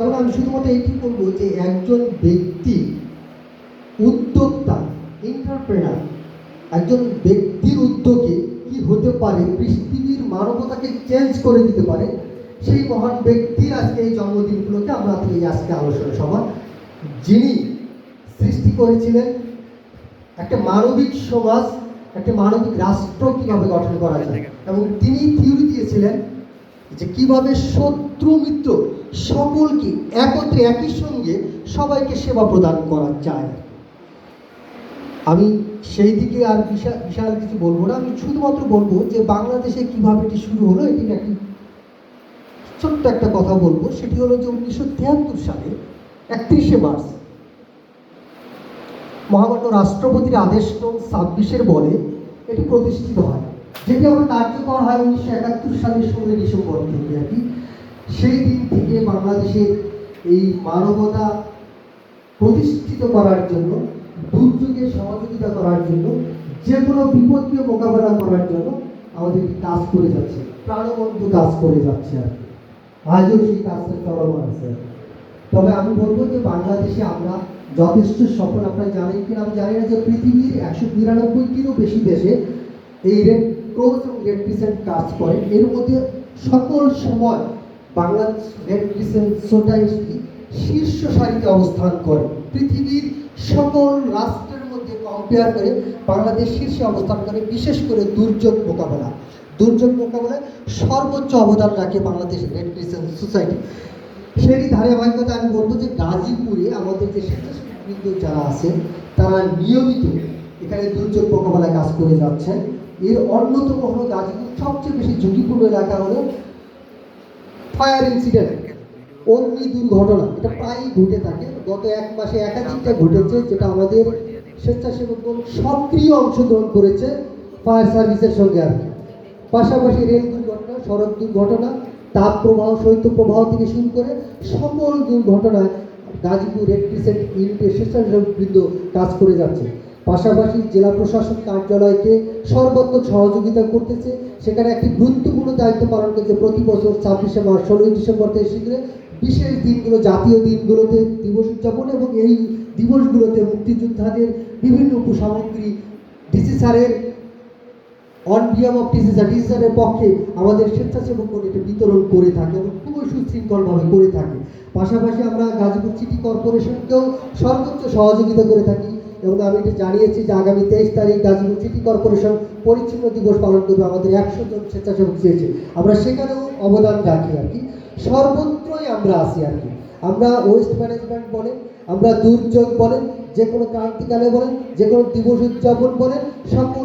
কারণ আমি শুধুমাত্র এইটি বলব যে একজন ব্যক্তি উদ্যোক্তা এন্টারপ্রেনার একজন ব্যক্তির উদ্যোগে কি হতে পারে, পৃথিবীর মানবতাকে চেঞ্জ করে দিতে পারে, সেই মহান ব্যক্তির আজকে এই জন্মদিনগুলোকে আমরা এই আজকে আলোচনা সভা, যিনি সৃষ্টি করেছিলেন একটা মানবিক সমাজ, একটা মানবিক রাষ্ট্র কীভাবে গঠন করা যায়, এবং তিনি থিওরি দিয়েছিলেন যে কীভাবে শত্রু মিত্র সকলকে একত্রে একই সঙ্গে সবাইকে সেবা প্রদান করা যায়। আমি সেই দিকে আর বিশাল বিশাল কিছু বলব না। আমি শুধুমাত্র বলব যে বাংলাদেশে কীভাবে এটি শুরু হলো এটি একটি ছোট্ট একটা কথা বলব। সেটি হলো যে উনিশশো তিয়াত্তর সালে একত্রিশে মার্চ মহামান্য রাষ্ট্রপতির আদেশ ছাব্বিশের বলে এটি প্রতিষ্ঠিত হয়। যেটি আবার কার্যকর হয় উনিশশো একাত্তর সালের ষোলোই ডিসেম্বর থেকে আর কি। সেই দিন থেকে বাংলাদেশের এই মানবতা প্রতিষ্ঠিত করার জন্য দুর্যোগে সহযোগিতা করার জন্য, যে কোনো বিপদকে মোকাবেলা করার জন্য আমাদের কাজ করে যাচ্ছে প্রাণবন্ত কাজ করে যাচ্ছে আর কি। আজও সেই কাজটা চলমান আছে তবে আমি বলব যে বাংলাদেশে আমরা যথেষ্ট সফল, আপনারা জানেন কিনা আমি জানি না যে পৃথিবীর একশো বিরানব্বইটিরও বেশি দেশে এই রেড ক্রস এবং রেড ক্রিসেন্ট কাজ করে। এর মধ্যে সকল সময় বাংলাদেশ রেড ক্রিসেন্ট সোসাইটি শীর্ষ সারিতে অবস্থান করে। পৃথিবীর সকল রাষ্ট্রের মধ্যে কম্পেয়ার করে বাংলাদেশ শীর্ষে অবস্থান করে, বিশেষ করে দুর্যোগ মোকাবেলা। দুর্যোগ মোকাবেলায় সর্বোচ্চ অবদান রাখে বাংলাদেশ রেড ক্রিসেন্ট সোসাইটি সেই ধারাবাহিকতা আমি বলব যে গাজীপুরে আমাদের যে স্বেচ্ছাসেবীবৃন্দ যারা আছে, তারা নিয়মিত এখানে দুর্যোগ মোকাবেলায় কাজ করে যাচ্ছেন এর অন্যতম হলো গাজীপুর সবচেয়ে বেশি ঝুঁকিপূর্ণ এলাকা হলো ফায়ার ইনসিডেন্ট অগ্নি দুর্ঘটনা, এটা প্রায়ই ঘটে থাকে। গত এক মাসে একাধিকটা ঘটেছে যেটা আমাদের স্বেচ্ছাসেবকগণ সক্রিয় অংশগ্রহণ করেছে ফায়ার সার্ভিসের সঙ্গে আর পাশাপাশি রেল দুর্ঘটনা, সড়ক দুর্ঘটনা, তাপ প্রবাহ, শৈত্য প্রবাহ থেকে শুরু করে সকল দুর্ঘটনায় গাজীপুর রেড ক্রিসেন্ট ইউনিটের স্বেচ্ছাসেবকবৃন্দ কাজ করে যাচ্ছে। পাশাপাশি জেলা প্রশাসন কার্যালয়কে সর্বাত্মক সহযোগিতা করতেছে। সেখানে একটি গুরুত্বপূর্ণ দায়িত্ব পালন করছে প্রতি বছর ছাব্বিশে মার্চ, ষোলোই ডিসেম্বর থেকে শীঘ্রে বিশেষ দিনগুলো, জাতীয় দিনগুলোতে দিবস উদযাপন এবং এই দিবসগুলোতে মুক্তিযোদ্ধাদের বিভিন্ন উপসামগ্রী ডিসি স্যারের, on behalf of DC sir ডিসিসারের পক্ষে আমাদের স্বেচ্ছাসেবকগণ এটা বিতরণ করে থাকে এবং খুবই সুশৃঙ্খলভাবে করে থাকে। পাশাপাশি আমরা গাজীপুর সিটি কর্পোরেশনকেও সর্বোচ্চ সহযোগিতা করে থাকি। এবং আমি এটা জানিয়েছি যে আগামী তেইশ তারিখ গাজীপুর সিটি কর্পোরেশন পরিচ্ছন্ন দিবস পালন করবে আমাদের একশো জন স্বেচ্ছাসেবক চেয়েছে। আমরা সেখানেও অবদান রাখি আর কি। সর্বত্রই আমরা আসি আর কি। আমরা ওয়েস্ট ম্যানেজমেন্ট বলেন, আমরা দুর্যোগ বলেন যে কোনো ক্রান্তিকালে বলেন যে কোনো দিবস উদযাপন বলেন সকল